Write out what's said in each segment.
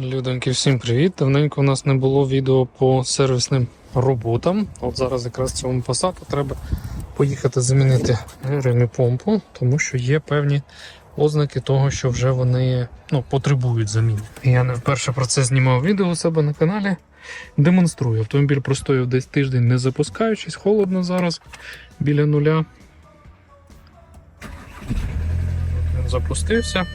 Людоньки, всім привіт! Давненько у нас не було відео по сервісним роботам. От зараз якраз цьому посаду треба поїхати замінити ремі помпу, тому що є певні ознаки того, що вже вони ну, потребують заміни. Я не вперше про це знімав відео у себе на каналі. Демонструю. Автомобіль простояв десь тиждень не запускаючись, холодно зараз біля нуля. Він запустився.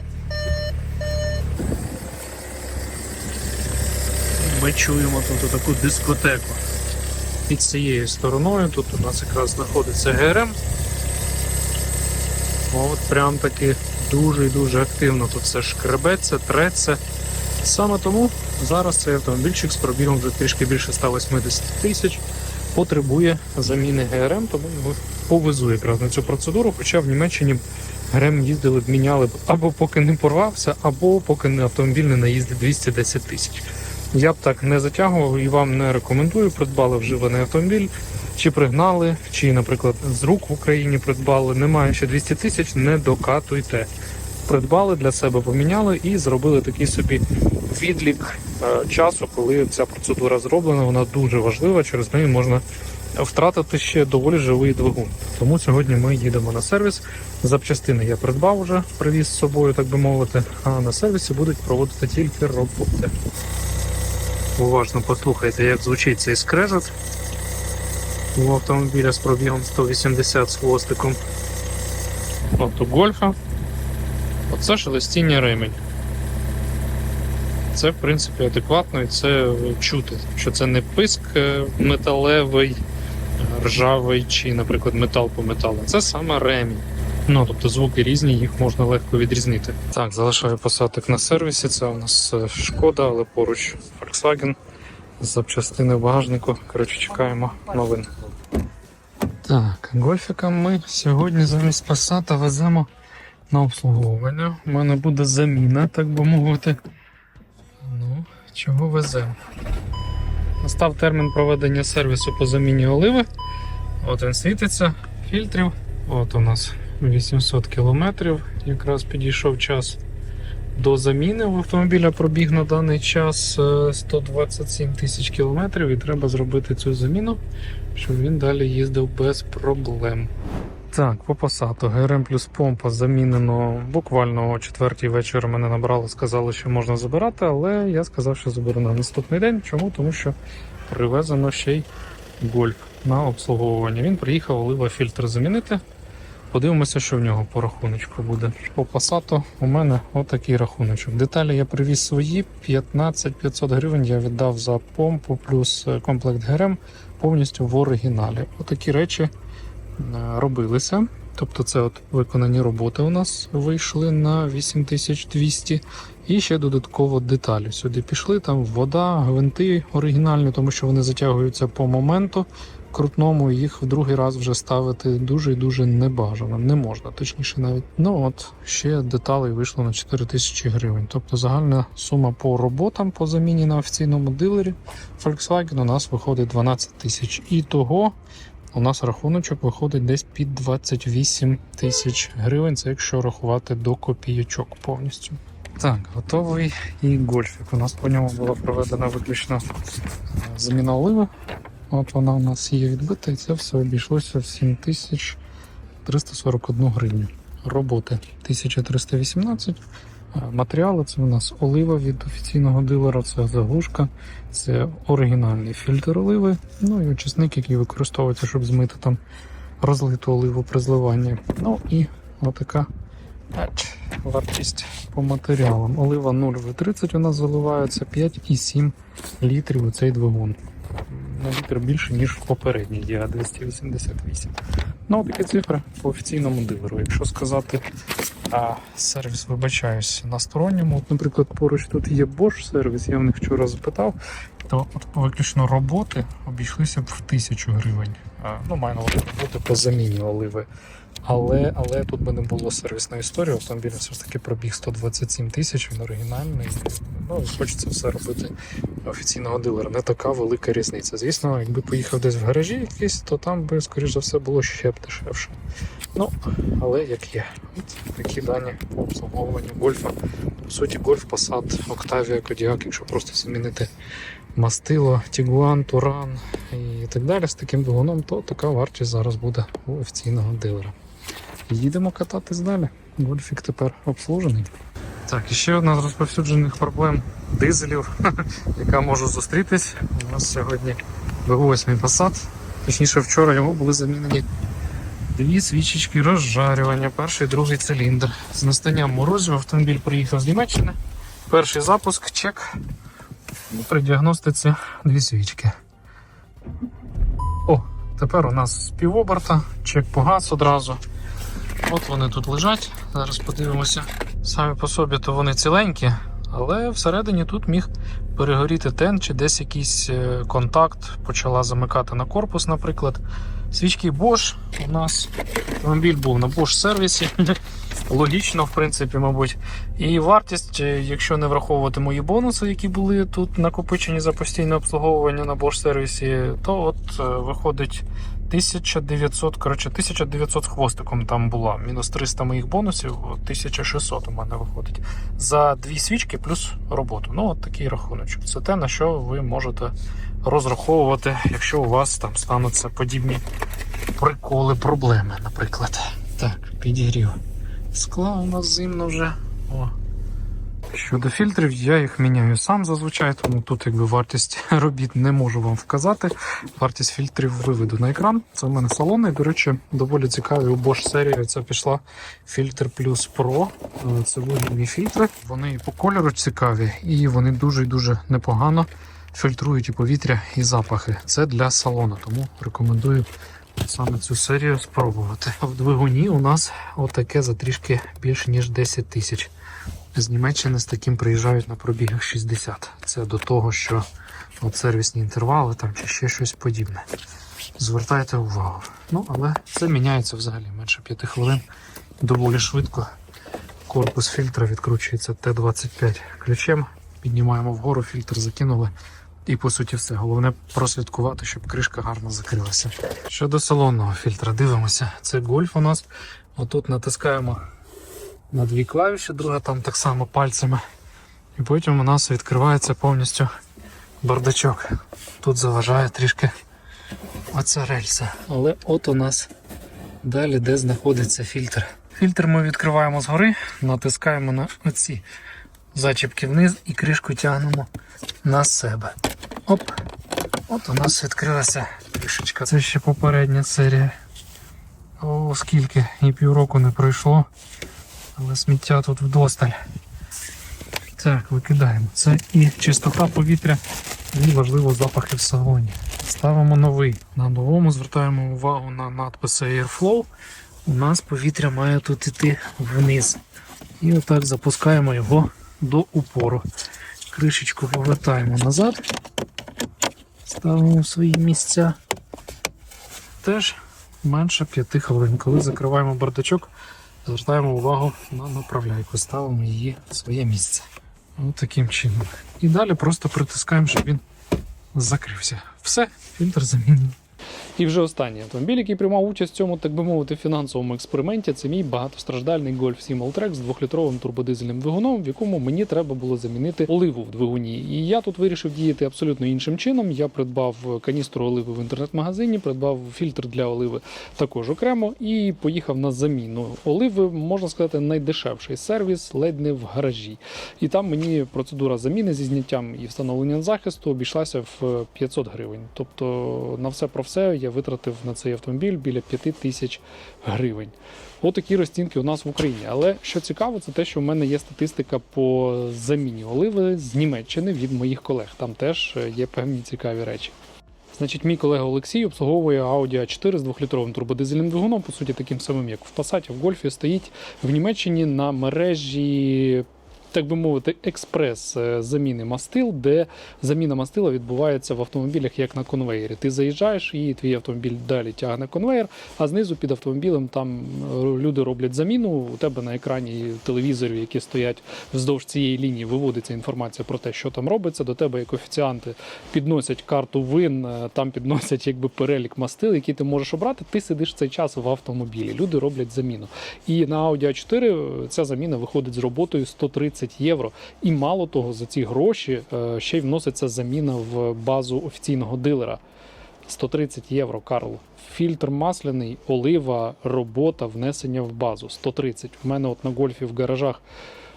Ми чуємо тут таку дискотеку. Під цією стороною тут у нас якраз знаходиться ГРМ. От прям таки дуже і дуже активно тут все шкребеться, треться. Саме тому зараз цей автомобільчик з пробігом вже трішки більше 180 тисяч потребує заміни ГРМ, тому його повезу якраз на цю процедуру. Хоча в Німеччині ГРМ їздили б, міняли або поки не порвався, або поки автомобіль не наїздить 210 тисяч. Я б так не затягував і вам не рекомендую. Придбали вживаний автомобіль, чи пригнали, чи, наприклад, з рук в Україні придбали. Немає ще 200 тисяч, не докатуйте. Придбали для себе, поміняли і зробили такий собі відлік е, часу, коли ця процедура зроблена. Вона дуже важлива. Через неї можна втратити ще доволі живий двигун. Тому сьогодні ми їдемо на сервіс. Запчастини я придбав вже, привіз з собою, так би мовити. А на сервісі будуть проводити тільки роботи. Уважно послухайте, як звучить цей скрежет у автомобіля з пробігом 180 з хвостиком. От у гольфа. Оце шелестіння ремень. Це, в принципі, адекватно і це чути, що це не писк е, металевий, ржавий чи, наприклад, метал по металу. Це саме ремінь. Ну, тобто звуки різні, їх можна легко відрізнити. Так, залишаю посадок на сервісі. Це у нас е, шкода, але поруч Volkswagen. Запчастини в багажнику. Коротше, чекаємо новин. Так, гольфіка ми сьогодні замість Passat веземо на обслуговування. У мене буде заміна, так би мовити. Ну, чого веземо? Настав термін проведення сервісу по заміні оливи. От він світиться, фільтрів. От у нас 800 кілометрів. Якраз підійшов час до заміни. У автомобіля пробіг на даний час е, 127 тисяч кілометрів і треба зробити цю заміну, щоб він далі їздив без проблем. Так, по посаду ГРМ плюс помпа замінено буквально о четвертій вечора мене набрали, сказали, що можна забирати, але я сказав, що заберу на наступний день. Чому? Тому що привезено ще й гольф на обслуговування. Він приїхав олива фільтр замінити. Подивимося, що в нього по рахуночку буде. По Passat у мене отакий рахуночок. Деталі я привіз свої, 15 500 гривень я віддав за помпу плюс е, комплект ГРМ повністю в оригіналі. Отакі речі е, робилися. Тобто це от виконані роботи у нас вийшли на 8200. І ще додатково деталі. Сюди пішли, там вода, гвинти оригінальні, тому що вони затягуються по моменту крутному, їх в другий раз вже ставити дуже і дуже небажано. Не можна, точніше навіть. Ну от ще деталей вийшло на 4000 гривень. Тобто загальна сума по роботам по заміні на офіційному дилері Volkswagen у нас виходить 12 тисяч. І того у нас рахуночок виходить десь під 28 тисяч гривень. Це якщо рахувати до копійочок повністю. Так, готовий і гольфік. У нас по ньому була проведена виключно е, заміна оливи. От вона у нас є відбита, і це все обійшлося в 7341 гривню. Роботи 1318. Е, Матеріали це у нас олива від офіційного дилера, це заглушка, це оригінальний фільтр оливи, ну і очисник, який використовується, щоб змити там розлиту оливу при зливанні. Ну і отака вартість по матеріалам. Олива 0В30 у нас заливається 5,7 літрів у цей двигун. На літр більше, ніж попередній є 288. Ну, така цифра по офіційному дилеру. Якщо сказати, а, сервіс, вибачаюсь, на сторонньому, от, наприклад, поруч тут є Bosch сервіс, я в них вчора запитав, то от виключно роботи обійшлися б в тисячу гривень. А, ну, маю роботи по заміні. Але, але тут би не було сервісної історії. Автомобіль все ж таки пробіг 127 тисяч, він оригінальний. Ну, хочеться все робити офіційного дилера. Не така велика різниця. Звісно, якби поїхав десь в гаражі якийсь, то там би, скоріш за все, було ще б дешевше. Ну, але як є. От такі дані по обслуговуванню гольфа. По суті, гольф, Passat, Octavia, Kodiaq, якщо просто замінити мастило, Tiguan, Туран і так далі з таким двигуном, то така вартість зараз буде у офіційного дилера. Їдемо кататись далі. Гольфік тепер обслужений. Так, і ще одна з розповсюджених проблем дизелів, яка може зустрітись. У нас сьогодні V8 Passat. Точніше, вчора його були замінені дві свічечки розжарювання, перший і другий циліндр. З настанням морозів автомобіль приїхав з Німеччини. Перший запуск, чек. При діагностиці дві свічки. О, тепер у нас з півоберта, чек погас одразу. От вони тут лежать. Зараз подивимося. Самі по собі то вони ціленькі, але всередині тут міг перегоріти тен чи десь якийсь е, контакт почала замикати на корпус, наприклад. Свічки Bosch у нас автомобіль був на Bosch сервісі. Логічно, в принципі, мабуть. І вартість, е, якщо не враховувати мої бонуси, які були тут накопичені за постійне обслуговування на Bosch сервісі, то от е, виходить 1900, коротше, 1900 з хвостиком там було. Мінус 300 моїх бонусів, 1600 у мене виходить. За дві свічки плюс роботу. Ну, от такий рахуночок. Це те, на що ви можете розраховувати, якщо у вас там стануться подібні приколи, проблеми, наприклад. Так, підігрів. Скла у нас зимно вже. О. Щодо фільтрів, я їх міняю сам зазвичай, тому тут якби вартість робіт не можу вам вказати. Вартість фільтрів виведу на екран. Це в мене салонний. До речі, доволі цікаві у Bosch серії. Це пішла фільтр плюс Pro. Е, Це вугільні фільтри. Вони по кольору цікаві, і вони дуже і дуже непогано фільтрують і повітря, і запахи. Це для салону, тому рекомендую саме цю серію спробувати. В двигуні у нас отаке за трішки більше ніж 10 тисяч. З Німеччини з таким приїжджають на пробігах 60. Це до того, що от сервісні інтервали там чи ще щось подібне. Звертайте увагу. Ну, але це міняється взагалі менше 5 хвилин. Доволі швидко. Корпус фільтра відкручується Т-25 ключем. Піднімаємо вгору, фільтр закинули. І по суті все. Головне прослідкувати, щоб кришка гарно закрилася. Щодо салонного фільтра, дивимося. Це гольф у нас. Отут натискаємо на дві клавіші, друга там так само пальцями. І потім у нас відкривається повністю бардачок. Тут заважає трішки оця рельса. Але от у нас далі, де знаходиться фільтр. Фільтр ми відкриваємо згори, натискаємо на оці зачіпки вниз і кришку тягнемо на себе. Оп! От у нас відкрилася кришечка. Це ще попередня серія. О, скільки і півроку не пройшло. Але сміття тут вдосталь. Так, викидаємо. Це і чистота повітря, і важливо запахи в салоні. Ставимо новий. На новому звертаємо увагу на надписи Airflow. У нас повітря має тут іти вниз. І отак запускаємо його до упору. Кришечку повертаємо назад. Ставимо в свої місця. Теж менше 5 хвилин. Коли закриваємо бардачок, звертаємо увагу на направляйку, ставимо її в своє місце. Ось таким чином. І далі просто притискаємо, щоб він закрився. Все, фільтр замінений. І вже останній автомобіль, який приймав участь в цьому, так би мовити, фінансовому експерименті, це мій багатостраждальний Golf 7 Alltrack з двохлітровим турбодизельним двигуном, в якому мені треба було замінити оливу в двигуні. І я тут вирішив діяти абсолютно іншим чином. Я придбав каністру оливи в інтернет-магазині, придбав фільтр для оливи також окремо і поїхав на заміну оливи, можна сказати, найдешевший сервіс, ледь не в гаражі. І там мені процедура заміни зі зняттям і встановленням захисту обійшлася в 500 гривень. Тобто на все про все я витратив на цей автомобіль біля 5 тисяч гривень. Отакі розцінки у нас в Україні. Але що цікаво, це те, що в мене є статистика по заміні оливи з Німеччини від моїх колег. Там теж е, є певні цікаві речі. Значить, мій колега Олексій обслуговує Audi A4 з двохлітровим турбодизельним двигуном, по суті, таким самим, як в Passat, в Golf, стоїть в Німеччині на мережі так би мовити, експрес е, заміни мастил, де заміна мастила відбувається в автомобілях як на конвеєрі. Ти заїжджаєш, і твій автомобіль далі тягне конвеєр, а знизу під автомобілем там е, люди роблять заміну. У тебе на екрані телевізорів, які стоять вздовж цієї лінії, виводиться інформація про те, що там робиться. До тебе як офіціанти підносять карту вин, е, там підносять якби перелік мастил, які ти можеш обрати. Ти сидиш цей час в автомобілі. Люди роблять заміну. І на Audi a 4 ця заміна виходить з роботою 130 євро. І мало того, за ці гроші е, ще й вноситься заміна в базу офіційного дилера. 130 євро, Карл. Фільтр масляний, олива, робота, внесення в базу. 130. У мене от на гольфі в гаражах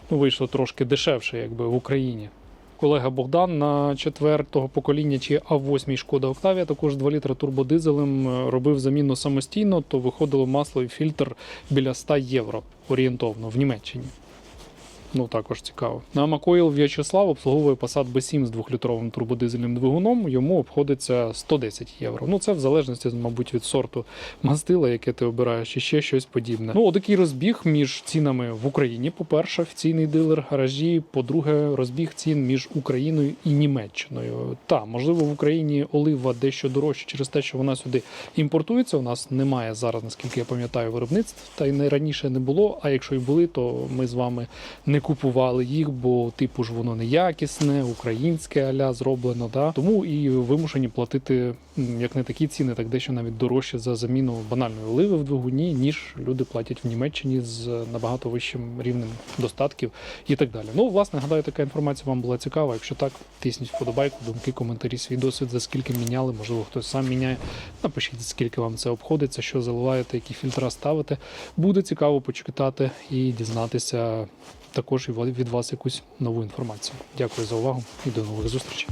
ну, вийшло трошки дешевше, якби в Україні. Колега Богдан на четвертого покоління чи А8 Шкода Октавія, також 2 літра турбодизелем, е, робив заміну самостійно, то виходило масло і фільтр біля 100 євро орієнтовно в Німеччині. Ну, також цікаво. На Макоїл В'ячеслав обслуговує Passat B7 з 2-літровим турбодизельним двигуном. Йому обходиться 110 євро. Ну, це в залежності, мабуть, від сорту мастила, яке ти обираєш, чи ще щось подібне. Ну, отакий розбіг між цінами в Україні. По-перше, офіційний дилер гаражі. По-друге, розбіг цін між Україною і Німеччиною. Та, можливо, в Україні олива дещо дорожче через те, що вона сюди імпортується. У нас немає зараз, наскільки я пам'ятаю, виробництв, та й не раніше не було. А якщо й були, то ми з вами не купували їх, бо типу ж воно неякісне, українське аля зроблено. Да? Тому і вимушені платити як не такі ціни, так дещо навіть дорожче за заміну банальної оливи в двигуні, ніж люди платять в Німеччині з набагато вищим рівнем достатків і так далі. Ну, власне, гадаю, така інформація вам була цікава. Якщо так, тисніть вподобайку, думки, коментарі, свій досвід, за скільки міняли, можливо, хтось сам міняє. Напишіть, скільки вам це обходиться, що заливаєте, які фільтра ставите. Буде цікаво почитати і дізнатися також від вас якусь нову інформацію. Дякую за увагу і до нових зустрічей.